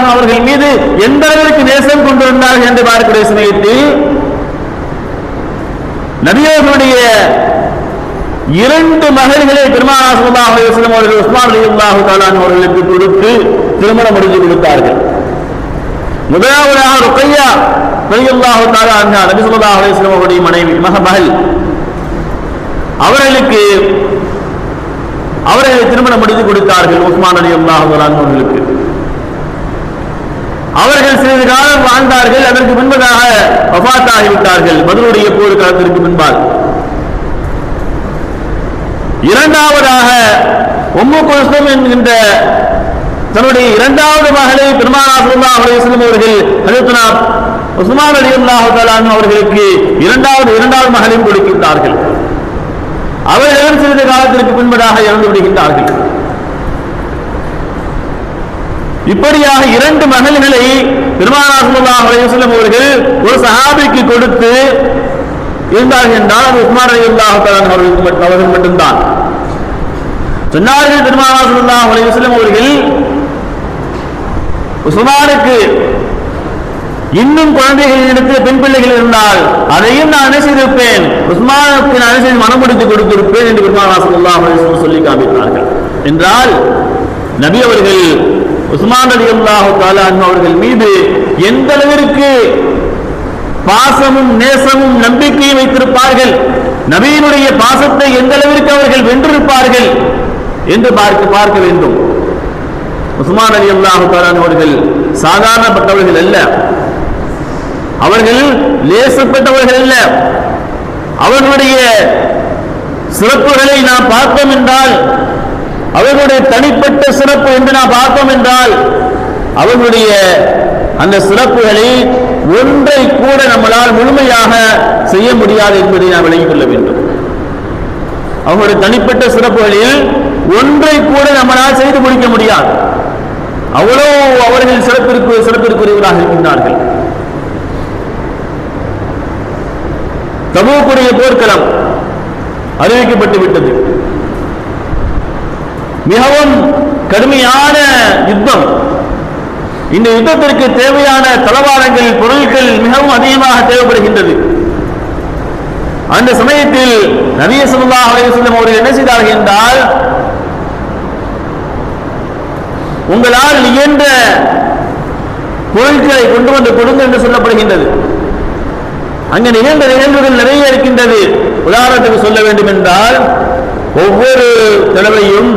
அல்லாஹ் அவர்கள் மீது எந்த அளவிற்கு நேசம் கொண்டிருந்தார்கள் என்று பார்க்கக்கூடிய சமயத்தில் நபியவர்களுடைய இரண்டு மகள்களை பெருமானா ஸல்லல்லாஹு அவர்கள் உஸ்மான் ரலியல்லாஹு தாலான் அவர்களுக்கு கொடுத்து திருமணம் முடிஞ்சு கொடுத்தார்கள். முதலாவதாக ருக்கையா ரலியல்லாஹு தஆலா அன்ஹா நபி ஸல்லல்லாஹு அலைஹி வஸல்லம் அவருடைய மனைவி மகமகள் அவர்களுக்கு அவர்களை திருமணம் முடித்து கொடுத்தார்கள் உஸ்மான் ரலியல்லாஹு தஆலா அவர்களுக்கு. அவர்கள் சிறிது காலம் வாழ்ந்தார்கள் அதற்கு முன்பதாக வபாத்தாகிவிட்டார்கள் பதிலுடைய போர் காலத்திற்கு முன்பால். இரண்டாவதாக ஒம்மு குல்சும் என்கின்ற தன்னுடைய இரண்டாவது மகளை பெருமானா ஸல்லல்லாஹு அலைஹி அவர்கள் ஹஜரத்னா உஸ்மான் அலி அல்லாஹு அவர்களுக்கு இரண்டாவது இரண்டாவது மகளையும் கொடுக்கின்றார்கள். அவர்களும் சிறிது காலத்திற்கு பின்பதாக இறந்து விடுகின்றார்கள். இப்படியாக இரண்டு மகள்களை பெருமானா ஸல்லல்லாஹு அவர்கள் ஒரு சஹாபிக்கு கொடுத்து இருந்தார்கள் என்றால் அது உஸ்மான் ரலியல்லாஹு தஆலா அவர்களுக்கு அவர்கள் மட்டும்தான். சொன்னார்கள் பெருமானா ஸல்லல்லாஹு அவர்கள் உஸ்மானுக்கு இன்னும் குழந்தைகள் எடுத்து பெண் பிள்ளைகள் இருந்தால் அதையும் நான் என்ன செய்திருப்பேன்? உஸ்மானுக்கு நான் என்ன செய்து மனம் முடித்து கொடுத்திருப்பேன் என்று பெருமானா ஸல்லல்லாஹு சொல்லி காமித்தார்கள். என்றால் நபி அவர்கள் உஸ்மான் அலி அல்லாஹு அன்ஹு அவர்கள் மீது எந்த அளவிற்கு பாசமும் நேசமும் நம்பிக்கையும் வைத்திருப்பார்கள்? நபியினுடைய பாசத்தை எந்த அளவிற்கு அவர்கள் வென்றிருப்பார்கள்? என்று பார்க்க பார்க்க வேண்டும். உஸ்மான் அலி அல்லாஹு அவர்கள் சாதாரணப்பட்டவர்கள் அல்ல. அவர்கள் லேசப்பட்டவர்கள் அல்ல. அவர்களுடைய சிறப்புகளை நாம் பார்த்தோம் என்றால் அவர்களுடைய தனிப்பட்ட சிறப்பு என்று நாம் பார்த்தோம் என்றால் அவர்களுடைய அந்த சிறப்புகளை ஒன்றை கூட நம்மளால் முழுமையாக செய்ய முடியாது என்பதை நாம் விளங்கிக் கொள்ள வேண்டும். அவங்களுடைய தனிப்பட்ட சிறப்புகளில் ஒன்றை கூட நம்மளால் செய்து முடிக்க முடியாது. அவ்வளோ அவர்கள் சிறப்பிற்கு சிறப்பிற்குரியவராக இருக்கின்றார்கள். தபூக்குடைய போர்க்களம் அறிவிக்கப்பட்டு விட்டது. மிகவும் கடுமையான யுத்தம். இந்த யுத்தத்திற்கு தேவையான தளவாடங்கள் பொருட்கள் மிகவும் அதிகமாக தேவைப்படுகின்றது. அந்த சமயத்தில் நபிய ஸல்லல்லாஹு அலைஹி அவர்கள் என்ன செய்தார்கள் என்றால் உங்களால் இயன்ற பொருட்களை கொண்டு வந்து கொடுங்க என்று சொல்லப்படுகின்றது. அங்கு நிகழ்ந்த நிகழ்வுகள் நிறைய இருக்கின்றது. உதாரணத்துக்கு சொல்ல வேண்டும் என்றால் ஒவ்வொரு தடவையும்